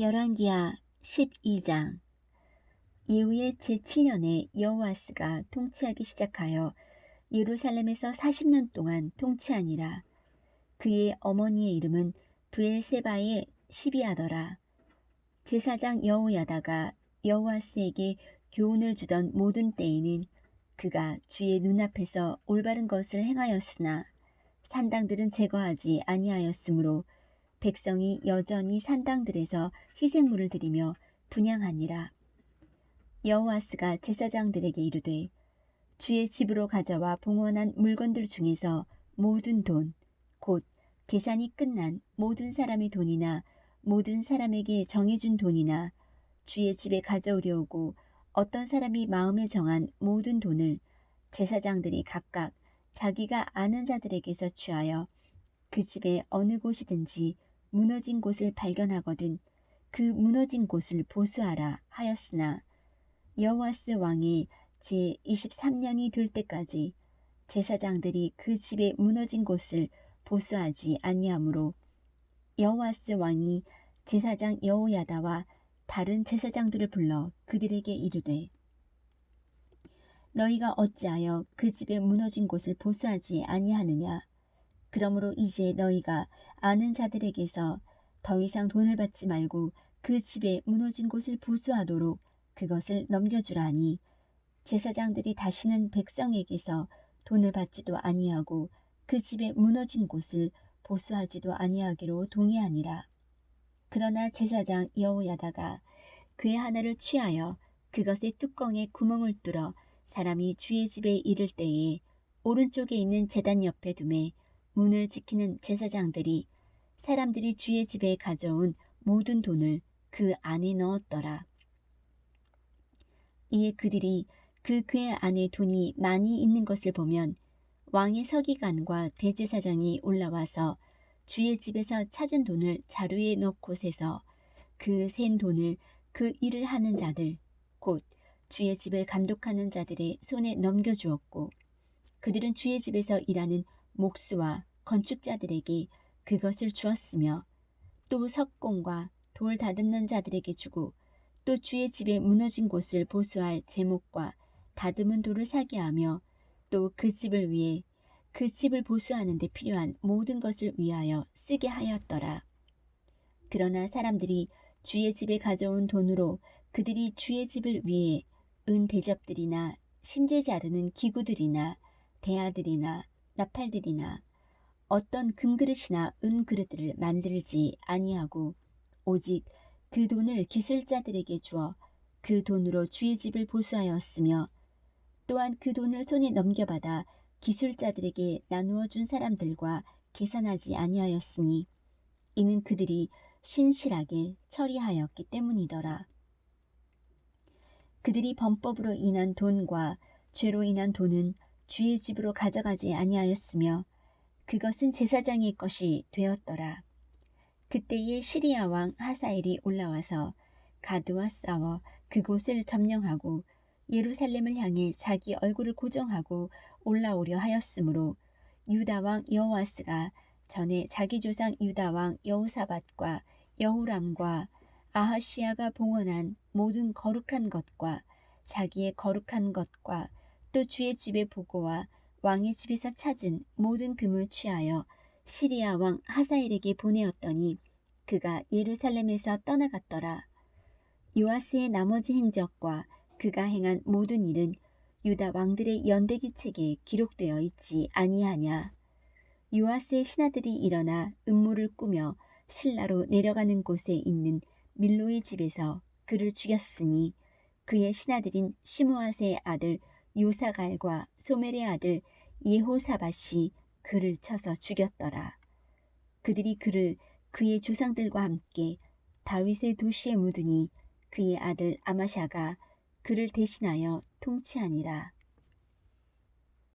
열왕기하 12장 이후에 제7년에 여호아스가 통치하기 시작하여 예루살렘에서 40년 동안 통치하니라. 그의 어머니의 이름은 브엘세바의 시비아더라. 제사장 여호야다가 여호아스에게 교훈을 주던 모든 때에는 그가 주의 눈앞에서 올바른 것을 행하였으나 산당들은 제거하지 아니하였으므로 백성이 여전히 산당들에서 희생물을 드리며 분양하니라. 여호아스가 제사장들에게 이르되 주의 집으로 가져와 봉헌한 물건들 중에서 모든 돈, 곧 계산이 끝난 모든 사람의 돈이나 모든 사람에게 정해준 돈이나 주의 집에 가져오려 오고 어떤 사람이 마음에 정한 모든 돈을 제사장들이 각각 자기가 아는 자들에게서 취하여 그 집에 어느 곳이든지 무너진 곳을 발견하거든 그 무너진 곳을 보수하라 하였으나 여호와스 왕의 제 23년이 될 때까지 제사장들이 그 집에 무너진 곳을 보수하지 아니하므로 여호와스 왕이 제사장 여호야다와 다른 제사장들을 불러 그들에게 이르되 너희가 어찌하여 그 집에 무너진 곳을 보수하지 아니하느냐 그러므로 이제 너희가 아는 자들에게서 더 이상 돈을 받지 말고 그 집에 무너진 곳을 보수하도록 그것을 넘겨주라니 제사장들이 다시는 백성에게서 돈을 받지도 아니하고 그 집에 무너진 곳을 보수하지도 아니하기로 동의하니라. 그러나 제사장 여호야다가 그의 하나를 취하여 그것의 뚜껑에 구멍을 뚫어 사람이 주의 집에 이를 때에 오른쪽에 있는 제단 옆에 둠에 문을 지키는 제사장들이 사람들이 주의 집에 가져온 모든 돈을 그 안에 넣었더라. 이에 그들이 그 궤 안에 돈이 많이 있는 것을 보면 왕의 서기관과 대제사장이 올라와서 주의 집에서 찾은 돈을 자루에 넣고 세서 그 센 돈을 그 일을 하는 자들 곧 주의 집을 감독하는 자들의 손에 넘겨주었고 그들은 주의 집에서 일하는 목수와 건축자들에게 그것을 주었으며 또 석공과 돌 다듬는 자들에게 주고 또 주의 집에 무너진 곳을 보수할 제목과 다듬은 돌을 사게 하며 또 그 집을 위해 그 집을 보수하는 데 필요한 모든 것을 위하여 쓰게 하였더라. 그러나 사람들이 주의 집에 가져온 돈으로 그들이 주의 집을 위해 은 대접들이나 심재 자르는 기구들이나 대야들이나 나팔들이나 어떤 금그릇이나 은그릇들을 만들지 아니하고 오직 그 돈을 기술자들에게 주어 그 돈으로 주의 집을 보수하였으며 또한 그 돈을 손에 넘겨받아 기술자들에게 나누어 준 사람들과 계산하지 아니하였으니 이는 그들이 신실하게 처리하였기 때문이더라. 그들이 범법으로 인한 돈과 죄로 인한 돈은 주의 집으로 가져가지 아니하였으며 그것은 제사장의 것이 되었더라. 그때에 시리아 왕 하사엘이 올라와서 가드와 싸워 그곳을 점령하고 예루살렘을 향해 자기 얼굴을 고정하고 올라오려 하였으므로 유다 왕 여호아스가 전에 자기 조상 유다 왕 여호사밧과 여후람과 아하시아가 봉헌한 모든 거룩한 것과 자기의 거룩한 것과 또 주의 집의 보고와 왕의 집에서 찾은 모든 금을 취하여 시리아 왕 하사엘에게 보내었더니 그가 예루살렘에서 떠나갔더라. 요아스의 나머지 행적과 그가 행한 모든 일은 유다 왕들의 연대기 책에 기록되어 있지 아니하냐. 요아스의 신하들이 일어나 음모를 꾸며 신라로 내려가는 곳에 있는 밀로의 집에서 그를 죽였으니 그의 신하들인 시므아스의 아들 요사갈과 소멜의 아들 예호사밧이 그를 쳐서 죽였더라. 그들이 그를 그의 조상들과 함께 다윗의 도시에 묻으니 그의 아들 아마샤가 그를 대신하여 통치하니라.